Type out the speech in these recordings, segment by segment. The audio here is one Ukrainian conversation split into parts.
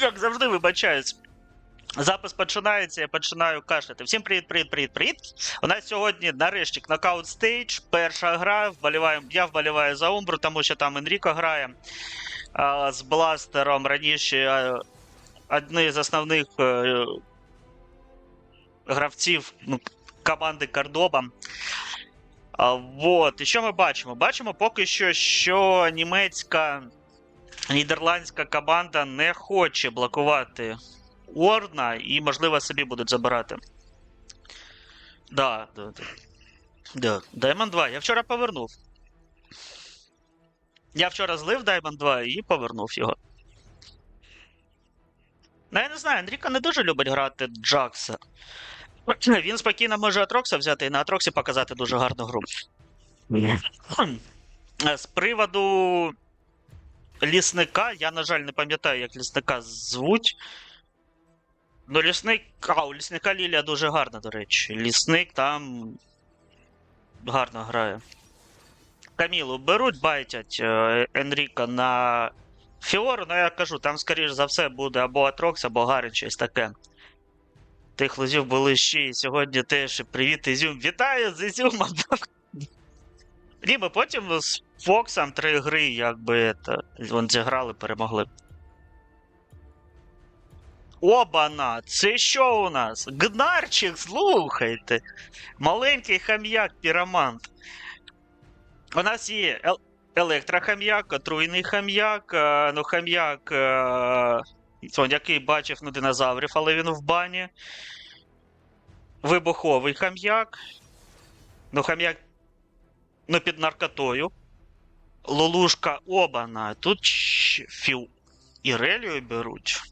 Як завжди вибачаюсь. Запис починається, я починаю кашляти. Всім привіт, привіт, привіт, привіт. У нас сьогодні нарешті нокаут стейдж. Перша гра. Вболіваємо, я вболіваю за Умбру, тому що там Енріко грає а, з бластером. Раніше а, одні з основних е, гравців ну, команди Кордоба. А, вот. І що ми бачимо? Бачимо поки що, що німецька нідерландська команда не хоче блокувати Орна і, можливо, собі будуть забирати. Да, да, да. Да. Diamond 2. Я вчора повернув. Я вчора злив Diamond 2 і повернув його. Ну, я не знаю, Андріка не дуже любить грати Джакса. Він спокійно може Атрокса взяти і на Атроксі показати дуже гарну гру. З приводу лісника, я, на жаль, не пам'ятаю, як лісника звуть. Ну, лісник. А, у лісника Лілія дуже гарна, до речі. Лісник там гарно грає. Камілу беруть, байтять е, Енріка на Фіору, ну я кажу, там, скоріш за все, буде або Атрокс, або Гарін, щось таке. Тих лузів були ще і сьогодні теж. Привіт, Ізюм. Вітаю з Ізюмом! Ні, ми потім з Фоксом три гри, якби це, вон зіграли, перемогли. Обана! Це що у нас? Гнарчик, слухайте. Маленький хам'як піромант. У нас є ел- електрохам'як, отруйний хам'як, е, ну хам'як, е, який бачив ну, динозаврів, але він в бані. Вибуховий хам'як. Ну, хам'як ну, під наркотою. Лолушка Обана. Тут філ Ірелію беруть.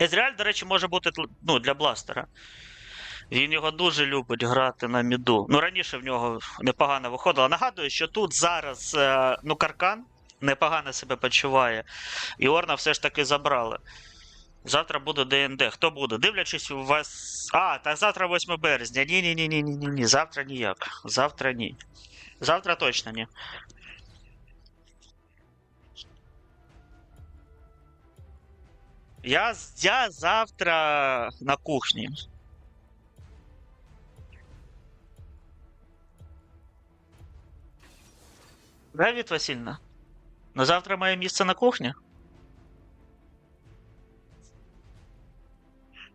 Езріаль, до речі, може бути ну, для бластера. Він його дуже любить грати на міду. Ну, раніше в нього непогано виходило. Нагадую, що тут зараз е, ну, Каркан непогано себе почуває. І Орна все ж таки забрали. Завтра буде ДНД. Хто буде? Дивлячись, у вас. А, так завтра 8 березня. Ні, ні, ні, ні, ні, ні, ні. Завтра ніяк. Завтра ні. Завтра точно ні. Я, я завтра на кухні. Давід Васильівна. Ну завтра моє місце на кухні.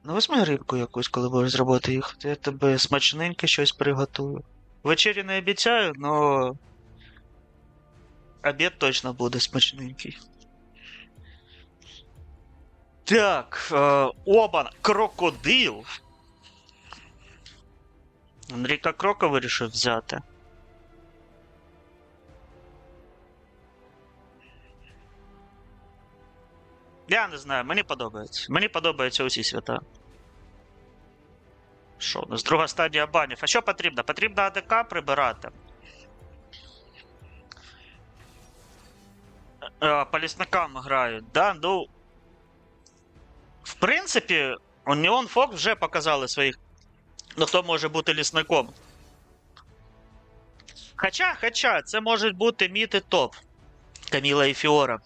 Ну, візьми рибку якусь, коли будеш з роботи їхати. Я тебе смачненьке щось приготую. Ввечері не обіцяю, но обід точно буде смачненький. Так, е, Обан, крокодил. Андрійка Крока вирішив взяти. Я не знаю, мені подобається. Мені подобаються усі свята. Що, у нас друга стадія банів. А що потрібно? Потрібно АДК прибирати. Е, По лісникам грають, да? Ну. В принципі, Union Fox вже показали своїх. Ну, хто може бути лісником. Хоча, хоча, це можуть бути мід і топ. Каміла і Фіора.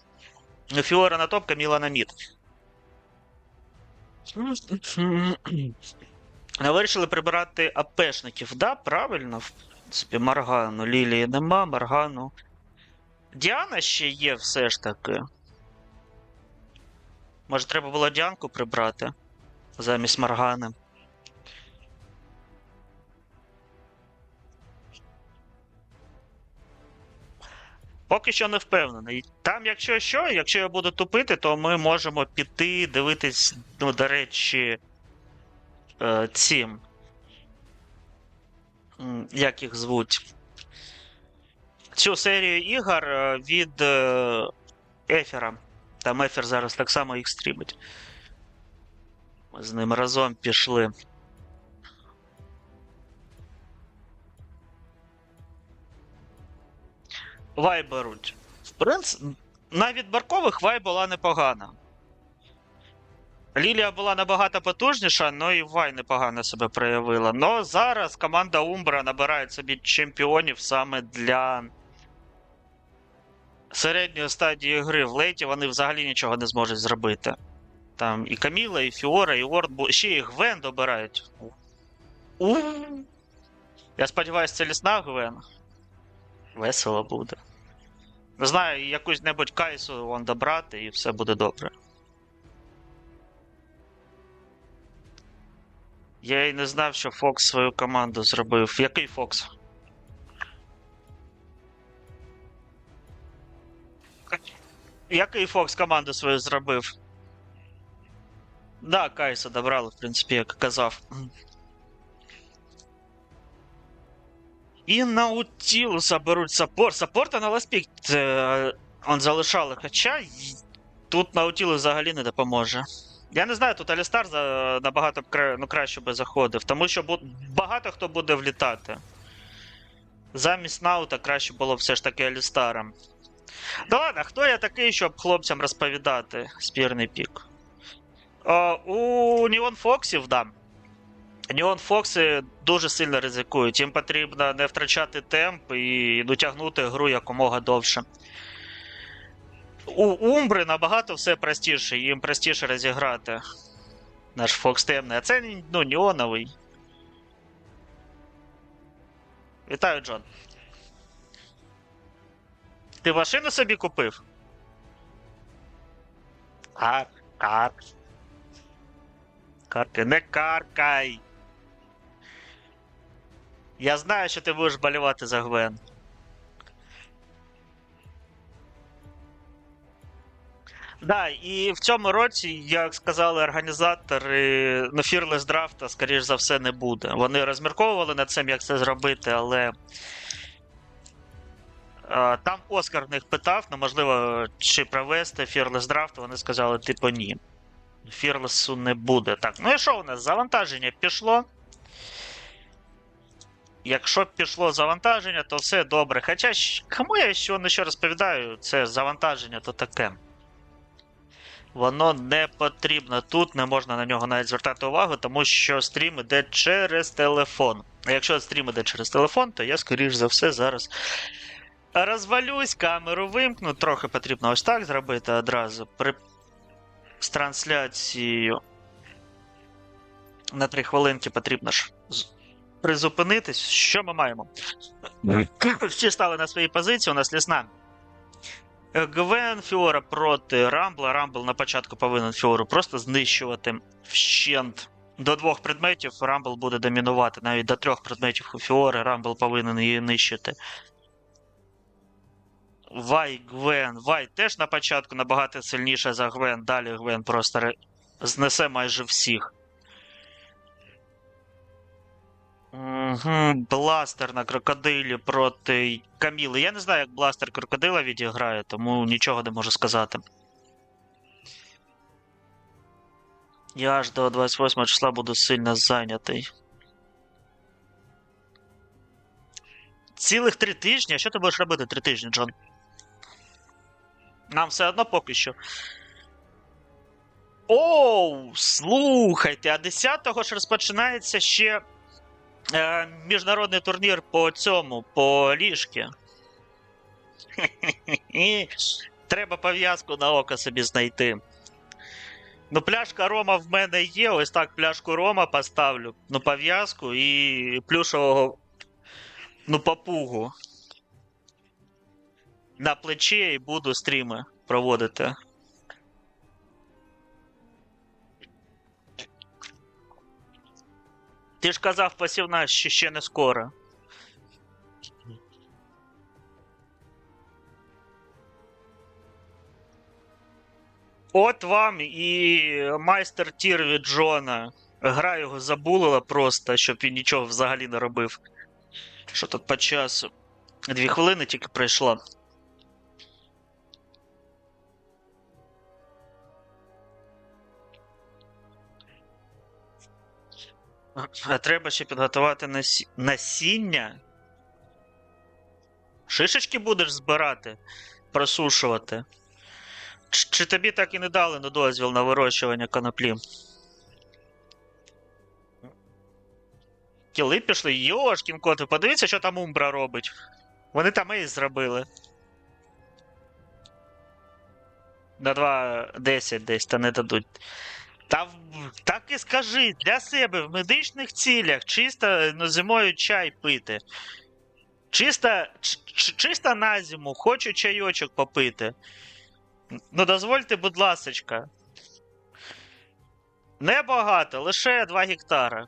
Фіора на топ, Каміла на мід. Вирішили прибирати АПшників. Да, правильно. В принципі, Маргану. Лілії нема, Маргану. Діана ще є все ж таки. Може, треба було Діанку прибрати замість Маргани. Поки що не впевнений. Там, якщо що, якщо я буду тупити, то ми можемо піти дивитись, ну, до речі, е, цим. Як їх звуть? Цю серію ігор е, від е, Ефера. Там Ефер зараз так само їх стрімить. Ми з ним разом пішли. Вай беруть. В принципі, навіть баркових вай була непогана. Лілія була набагато потужніша, але і Вай непогано себе проявила. Но зараз команда Умбра набирає собі чемпіонів саме для середньої стадії гри в лейті вони взагалі нічого не зможуть зробити. Там і Каміла, і Фіора, і Ордбу. ще і Гвен добирають. У. Я сподіваюся, це лісна Гвен. Весело буде. Не знаю, якусь небудь кайсу вон добрати, і все буде добре. Я й не знав, що Фокс свою команду зробив. Який Фокс? Який Фокс команду свою зробив? Да, Кайса добрали, в принципі, як казав. І на Утілуса беруть саппорт. Саппорта на Ласпік е, он залишали, хоча тут Наутілус взагалі не допоможе. Я не знаю, тут Алістар за, набагато ну, краще би заходив, тому що бу... багато хто буде влітати. Замість Наута краще було б все ж таки Алістаром. Да ладно, хто я такий, щоб хлопцям розповідати спірний пік? О, у Неон Фоксів, да. Неон Фокси дуже сильно ризикують. Їм потрібно не втрачати темп і дотягнути гру якомога довше. У Умбри набагато все простіше, їм простіше розіграти. Наш Фокс темний, а це ну, неоновий. Вітаю, Джон. Ти машину собі купив? Кар, кар. Карти, не каркай. Я знаю, що ти будеш болівати за Гвен. Да, і в цьому році, як сказали організатори, ну, Fearless Draft, скоріш за все, не буде. Вони розмірковували над цим, як це зробити, але. Там Оскар в них питав, ну, можливо, чи провести Fearless Draft, вони сказали, типу, ні. Fearless не буде. Так, ну і що у нас? Завантаження пішло. Якщо пішло завантаження, то все добре. Хоча кому я ще не що розповідаю, це завантаження то таке. Воно не потрібно тут, не можна на нього навіть звертати увагу, тому що стрім іде через телефон. А якщо стрім іде через телефон, то я, скоріш за все, зараз розвалюсь, камеру вимкну. Трохи потрібно ось так зробити одразу. При... З трансляцією на 3 хвилинки потрібно ж призупинитись. Що ми маємо? Всі стали на свої позиції, у нас лісна. Гвен Фіора проти Рамбла. Рамбл на початку повинен Фіору просто знищувати вщент. До двох предметів Рамбл буде домінувати. Навіть до трьох предметів у Фіори Рамбл повинен її нищити. Вай Гвен. Вай теж на початку набагато сильніше за Гвен. Далі Гвен просто знесе майже всіх. Бластер на крокодилі проти Каміли. Я не знаю, як бластер крокодила відіграє, тому нічого не можу сказати. Я аж до 28 числа буду сильно зайнятий. Цілих три тижні? А що ти будеш робити три тижні, Джон? Нам все одно поки що. Оу, слухайте, а 10-го ж розпочинається ще е, міжнародний турнір по цьому, по ліжки. Треба пов'язку на око собі знайти. Ну, пляшка Рома в мене є. Ось так пляшку Рома поставлю. Ну, пов'язку і плюшового. Ну, папугу. На плечі і буду стріми проводити. Ти ж казав посівна, що ще не скоро. От вам і майстер тір від Джона. Гра його забулила просто, щоб він нічого взагалі не робив. Що тут по часу? Дві хвилини тільки пройшло. Треба ще підготувати насі... насіння. Шишечки будеш збирати, просушувати. Чи, чи тобі так і не дали на дозвіл на вирощування коноплі? Кіли пішли, Йошкін кот, ви подивіться, що там Умбра робить. Вони там і зробили. На 2.10 десь, та не дадуть. Та так і скажи, для себе в медичних цілях чисто ну, зимою чай пити. Чисто, чисто на зиму, хочу чайочок попити. Ну, дозвольте, будь ласочка. Небагато, лише 2 гектари.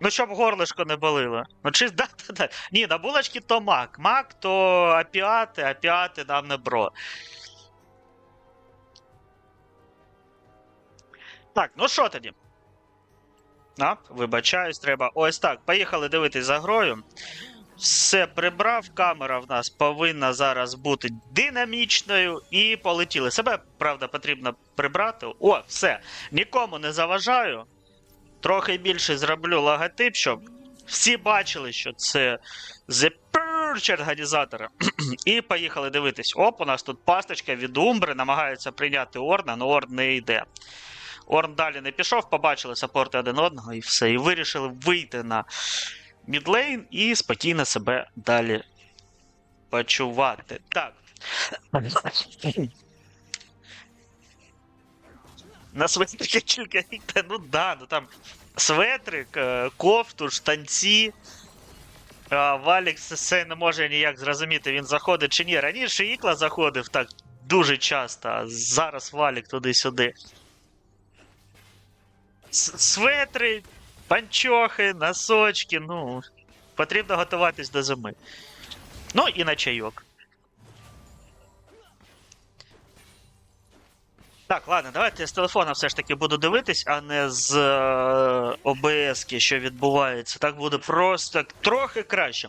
Ну, щоб горлишко не болило. Ну, чи да, да, да. Ні, на булочки то мак. Мак то опіати, опіати нам не бро. Так, ну що тоді? А, вибачаюсь, треба. Ось так. Поїхали дивитись за грою. Все прибрав. Камера в нас повинна зараз бути динамічною і полетіли. Себе, правда, потрібно прибрати. О, все. Нікому не заважаю. Трохи більше зроблю логотип, щоб всі бачили, що це The Purge організатори. І поїхали дивитись. Оп, у нас тут пасточка від Умбри, намагається прийняти Орна, але Орн не йде. Орн далі не пішов, побачили саппорти один одного і все. І вирішили вийти на мідлейн і спокійно себе далі почувати. Так. На светрики тільки йде, ну да, ну там светрик, е, кофту, штанці. А Валік це не може ніяк зрозуміти, він заходить чи ні. Раніше Ікла заходив так дуже часто, а зараз Валік туди-сюди. Светри, панчохи, носочки, ну. Потрібно готуватись до зими. Ну і на чайок. Так, ладно, давайте я з телефона все ж таки буду дивитись, а не з е, ОБС, що відбувається. Так буде просто трохи краще.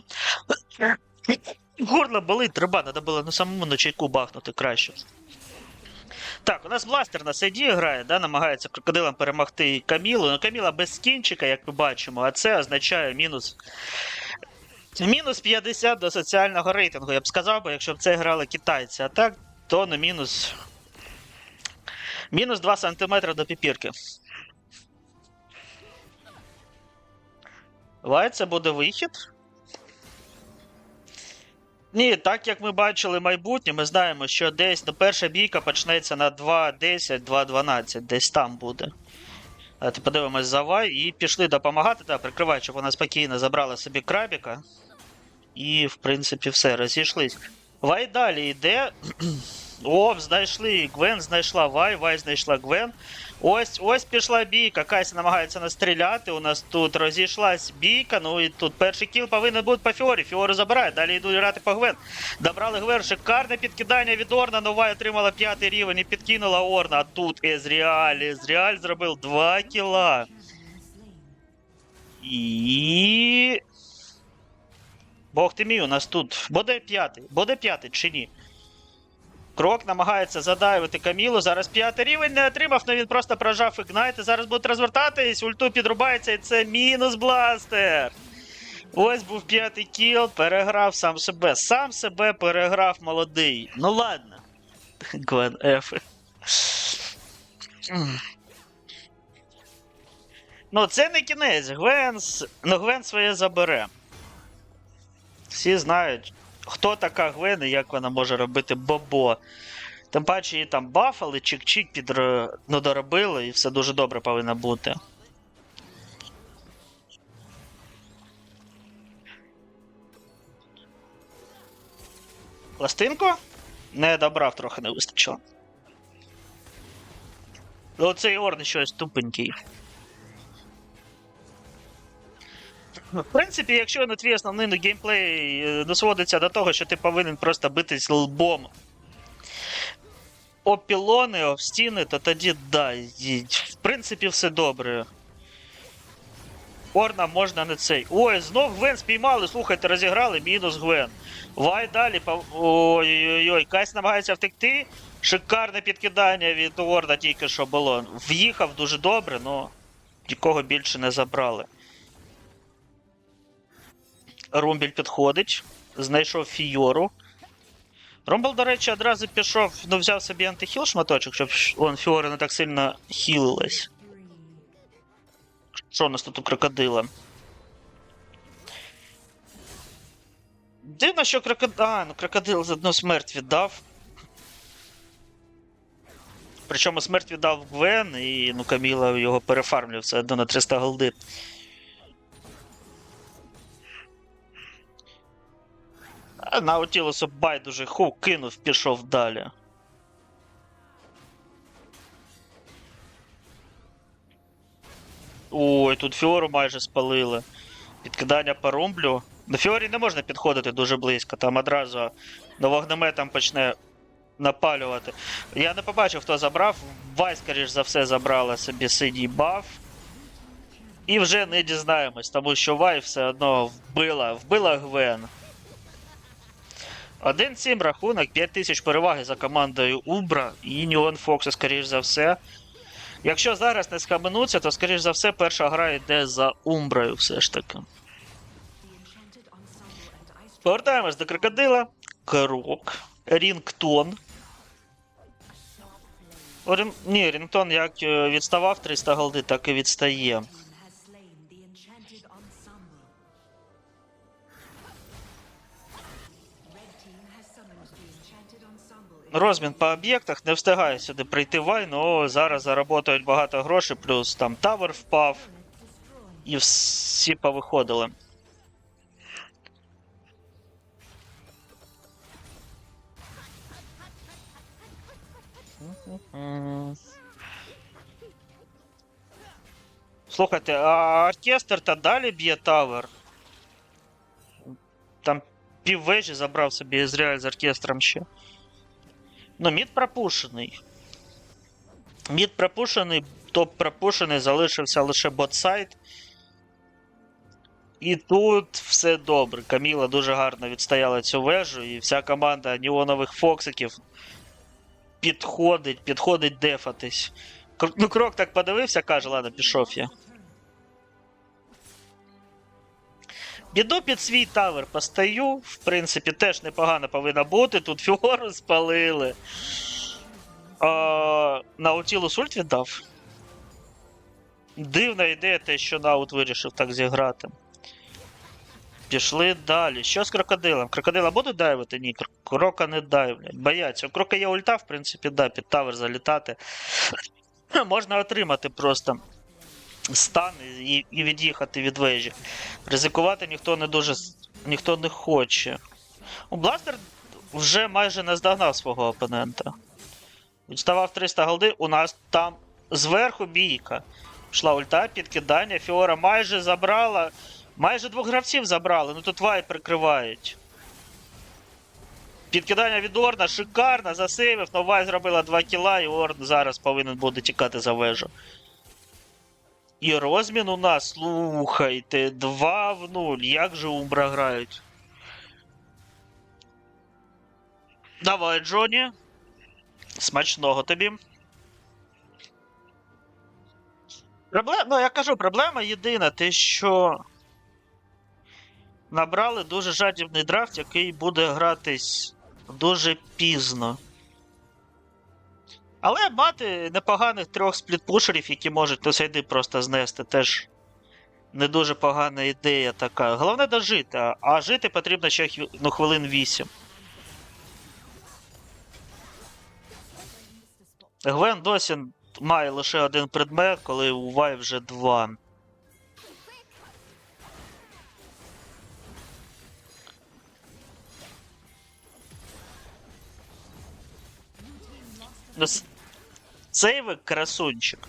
Горло болить, треба, треба було на самому на чайку бахнути краще. Так, у нас бластер на сейді грає, да, намагається крокодилам перемогти Камілу. Ну, Каміла без скінчика, як ми бачимо, а це означає мінус. Мінус 50 до соціального рейтингу. Я б сказав, би, якщо б це грали китайці, а так, то на мінус. Мінус 2 см до піпірки. Лай, це буде вихід. Ні, так як ми бачили майбутнє, ми знаємо, що десь ну, перша бійка почнеться на 2.10, 2.12, десь там буде. Ти подивимось за Вай і пішли допомагати, да, прикривають, щоб вона спокійно забрала собі крабіка. І, в принципі, все, розійшлись. Вай далі йде. О, знайшли. Гвен знайшла Вай, Вай знайшла Гвен. Ось ось пішла бійка. Кайся намагається настріляти. У нас тут розійшлась бійка. Ну і тут перший кіл повинен бути по Фіорі. Фіору забирає. Далі йдуть грати по Гвен. Добрали Гвен. Шикарне підкидання від Орна. Нова отримала п'ятий рівень і підкинула Орна. А тут Езріаль. Езріаль зробив 2 кіла. І. Бог ти мій, у нас тут. Буде п'ятий. Буде п'ятий чи ні? Крок намагається задайвити Камілу. Зараз п'ятий рівень не отримав, але він просто прожав ігнайт. І зараз будуть розвертатись. Ульту підрубається, і це мінус бластер. Ось був п'ятий кіл, переграв сам себе. Сам себе переграв молодий. Ну ладно. Гвен Еф. Ну, це не кінець. Гвен, ну, Гвен своє забере. Всі знають, хто така Гвен як вона може робити бобо. Тим паче її там бафали, чик-чик підро... ну, доробили, і все дуже добре повинно бути. Пластинку? Не добрав, трохи не вистачило. Ну, цей орн щось тупенький. В принципі, якщо на твій основний ну, геймплей е, ну, до того, що ти повинен просто битись лбом об пілони, об стіни, то тоді да, в принципі, все добре. Орна можна не цей. Ой, знов Гвен спіймали, слухайте, розіграли, мінус Гвен. Вай далі. Ой-ой-ой, Кайс намагається втекти. Шикарне підкидання від Орна тільки що було. В'їхав дуже добре, але нікого більше не забрали. Румбіль підходить, знайшов Фіору. Ромбл, до речі, одразу пішов, ну взяв собі антихіл шматочок, щоб он Фіора не так сильно хілилась. Що у нас тут у крокодила? Дивно, що крокодил. А, ну крокодил одну смерть віддав. Причому смерть віддав Гвен, і ну Каміла його перефармлює все одно на 300 голди. Наутілусу байдуже хук кинув, пішов далі. Ой, тут Фіору майже спалили. Підкидання по румблю. До Фіорі не можна підходити дуже близько, там одразу до вогнеметом почне напалювати. Я не побачив, хто забрав. Вай, скоріш за все, забрала собі синій баф. І вже не дізнаємось, тому що Вай все одно вбила, вбила Гвен. 1-7 рахунок, 5000 переваги за командою Убра і Ніон Фокса, скоріш за все. Якщо зараз не схаменуться, то скоріш за все перша гра йде за Умброю все ж таки. Повертаємось до крокодила. Крок. Рінгтон. Ні, Рінгтон як е, відставав 300 голди, так і відстає. Розмін по об'єктах не встигає сюди прийти Вай, але зараз заработають багато грошей, плюс там тавер впав, і всі повиходили. Слухайте, а оркестр та далі б'є тавер. Там піввежі забрав собі Ізраїль з оркестром ще. Ну, мід пропушений. Мід пропушений, топ пропушений, залишився лише ботсайд. І тут все добре. Каміла дуже гарно відстояла цю вежу, і вся команда Неонових Фоксиків підходить, підходить дефатись. Ну, крок так подивився, каже, ладно, пішов я. Біду під свій тавер постаю. В принципі, теж непогано повинно бути. Тут фігуру спалили. А, Наутілус ульт віддав. Дивна ідея те, що Наут вирішив так зіграти. Пішли далі. Що з крокодилом? Крокодила будуть дайвити? Ні, крока не дайвлять. Бояться. У крока є ульта, в принципі, да, під тавер залітати. Можна отримати просто стан і, і від'їхати від вежі. Ризикувати ніхто не дуже ніхто не хоче. У Бластер вже майже наздогнав свого опонента. Відставав 300 голди, у нас там зверху бійка. Пішла ульта, підкидання, Фіора майже забрала. Майже двох гравців забрали, ну тут вай прикривають. Підкидання від Орна шикарно, засейвив, но Вай зробила 2 кіла, і Орн зараз повинен буде тікати за вежу. І розмін у нас, слухайте, 2 в 0. Як же Умбра грають? Давай, Джоні. Смачного тобі. Проблема, ну я кажу, проблема єдина, те, що набрали дуже жадібний драфт, який буде гратись дуже пізно. Але мати непоганих трьох сплітпушерів, які можуть сейди просто знести, теж не дуже погана ідея така. Головне дожити, а, жити потрібно ще ну, хвилин 8. Гвен досі має лише один предмет, коли у Вай вже два. Сейвик красунчик.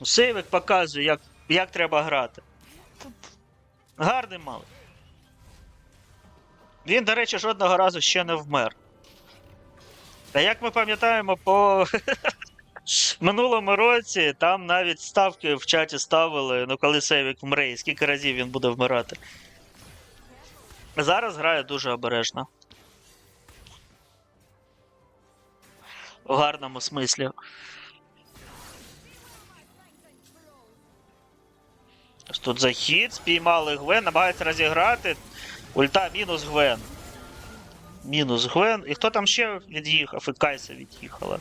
Ну, Сейвик показує, як, як треба грати. Гарний малий. Він, до речі, жодного разу ще не вмер. Та як ми пам'ятаємо по минулому році, там навіть ставки в чаті ставили, ну коли Сейвік вмре, і скільки разів він буде вмирати. Зараз грає дуже обережно. В гарному смислі. Ось Тут захід, спіймали Гвен, намагаються розіграти. Ульта мінус Гвен. Мінус Гвен. І хто там ще від'їхав? І Кайса від'їхала.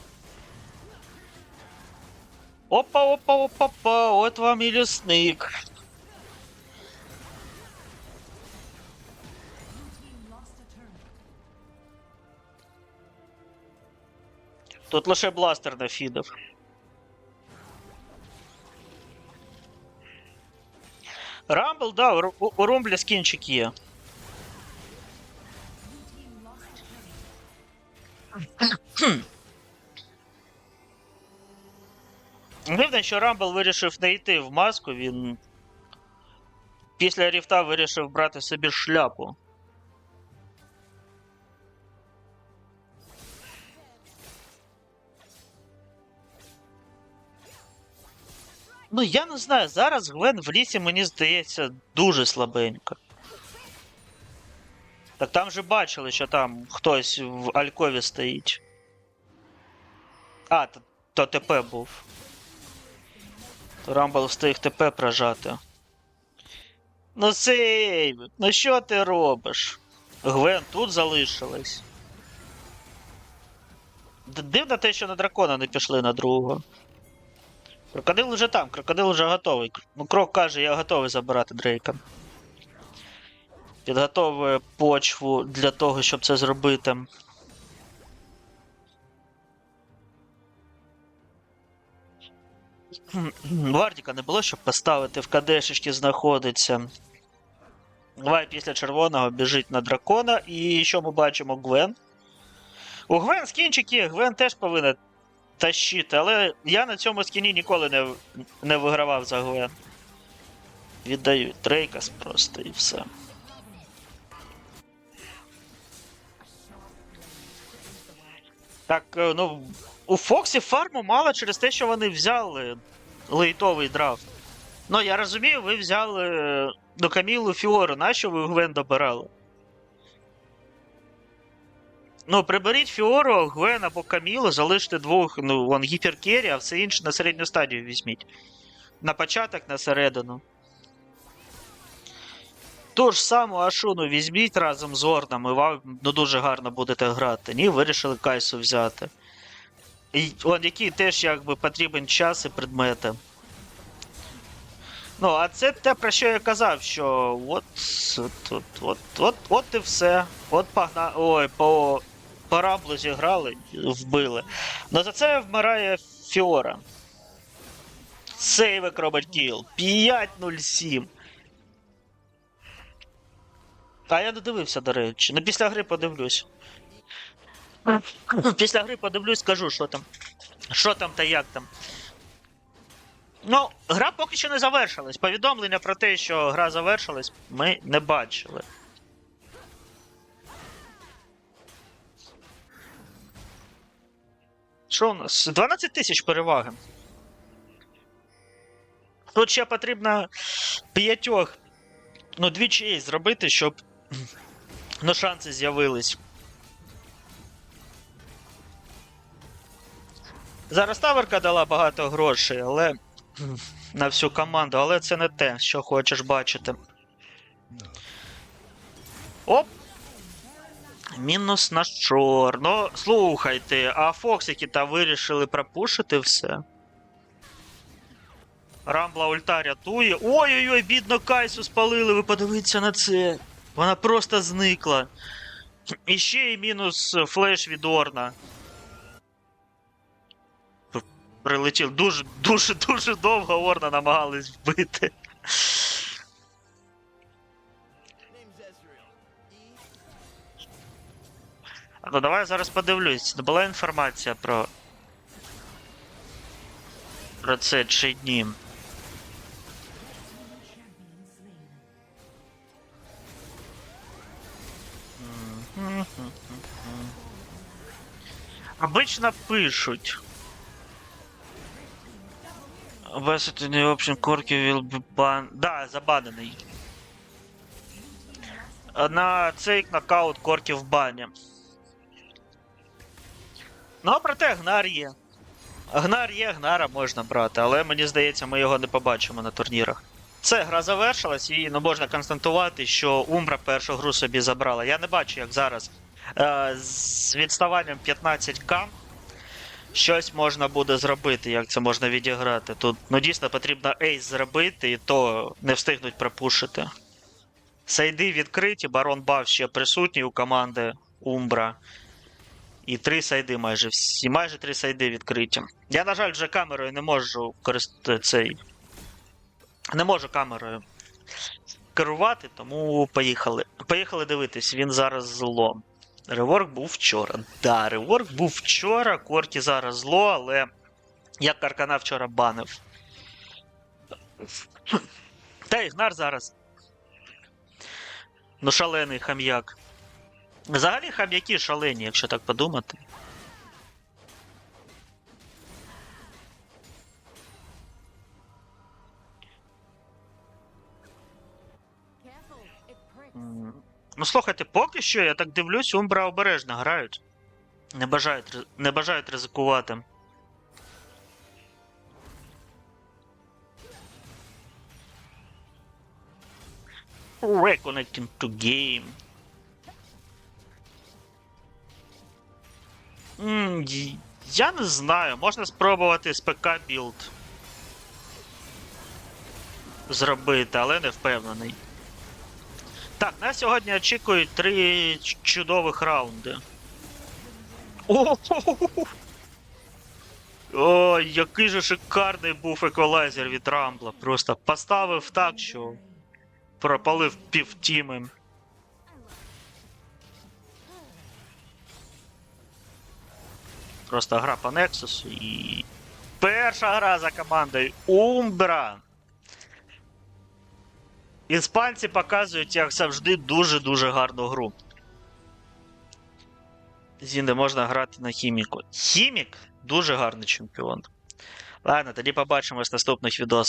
Опа, опа, опа, опа, от вам і лісник. Тут лише бластер нафідав. Рамбл, да, у, Румблі скінчик є. Дивно, що Рамбл вирішив не йти в маску, він після ріфта вирішив брати собі шляпу. Ну, я не знаю, зараз Гвен в лісі, мені здається, дуже слабенько. Так там же бачили, що там хтось в Алькові стоїть. А, то, то ТП був. То Рамбл встиг ТП прожати. Ну сейв, ну що ти робиш? Гвен тут залишилась. Дивно те, що на дракона не пішли на другого. Крокодил вже там, крокодил вже готовий. Ну, крок каже, я готовий забирати Дрейка. Підготовує почву для того, щоб це зробити. Вардіка не було, щоб поставити в кадешечки знаходиться. Давай після червоного біжить на дракона. І що ми бачимо? Гвен. У Гвен скінчик є, Гвен теж тащити, але я на цьому скіні ніколи не, не вигравав за Гвен. Віддаю Дрейкас просто і все. Так, е, ну, у Фоксі фарму мало через те, що вони взяли лейтовий драфт. Ну, я розумію, ви взяли е, до Камілу Фіору, нащо ви Гвен добирали? Ну, приберіть Фіору, Гвен або Камілу, залиште двох, ну, вон гіперкері, а все інше на середню стадію візьміть. На початок, на середину. Ту ж саму Ашуну візьміть разом з Орном, і вам ну, дуже гарно будете грати. Ні, вирішили Кайсу взяти. І, он, який теж якби потрібен час і предмети. Ну, а це те, про що я казав, що от, от, от, от, от, от і все. От погна... Ой, по, по Рамблу зіграли, вбили. Ну за це вмирає Фіора. Сейвик робить кіл. 5-0-7. А я не дивився, до речі. Ну після гри подивлюсь. Після гри подивлюсь, скажу, що там. Що там та як там. Ну, гра поки що не завершилась. Повідомлення про те, що гра завершилась, ми не бачили. Що у нас? 12 тисяч переваги. Тут ще потрібно п'ятьох, ну, двічі зробити, щоб ну, шанси з'явились. Зараз таверка дала багато грошей, але на всю команду, але це не те, що хочеш бачити. Оп! Мінус на шор. Ну, слухайте, а Фоксики та вирішили пропушити все. Рамбла ульта рятує. Ой-ой-ой, бідно Кайсу спалили, ви подивіться на це. Вона просто зникла. І ще й мінус флеш від Орна. Прилетів. Дуже, дуже, дуже довго Орна намагались вбити. Ну давай я зараз подивлюсь. Не була інформація про. Про це чи ні. Обычно пишуть. Весити не option корки will be ban... Да, забанений. На цей нокаут корки в бані. Ну, а проте Гнар є. Гнар є, Гнара можна брати, але мені здається, ми його не побачимо на турнірах. Це гра завершилась, і ну, можна констатувати, що Умбра першу гру собі забрала. Я не бачу, як зараз е, з відставанням 15к щось можна буде зробити, як це можна відіграти. Тут ну, дійсно потрібно ейс зробити, і то не встигнуть пропушити. Сейди відкриті, барон Бав ще присутній у команди Умбра. І три сайди майже всі. Майже три сайди відкриті. Я, на жаль, вже камерою не можу користувати цей. Не можу камерою керувати, тому поїхали. Поїхали дивитись, він зараз зло. Реворк був вчора. Да, реворк був вчора, Корті зараз зло, але я Каркана вчора банив. Та Ігнар зараз. Ну, шалений хам'як. Взагалі хам'яки шалені, якщо так подумати. Ну, слухайте, поки що, я так дивлюсь, Умбра обережно грають. Не бажають, не бажають ризикувати. Reconnecting to game. Й- Я не знаю, можна спробувати з ПК білд зробити, але не впевнений. Так, нас сьогодні очікують три чудових раунди. О, Ой, який же шикарний був еквалайзер від Рамбла. Просто поставив так, що пропалив півтіми. Просто гра по Nexus і. Перша гра за командою Умбра. Іспанці показують, як завжди, дуже-дуже гарну гру. Зінде можна грати на хіміку. Хімік дуже гарний чемпіон. Ладно, тоді побачимось в наступних відосах.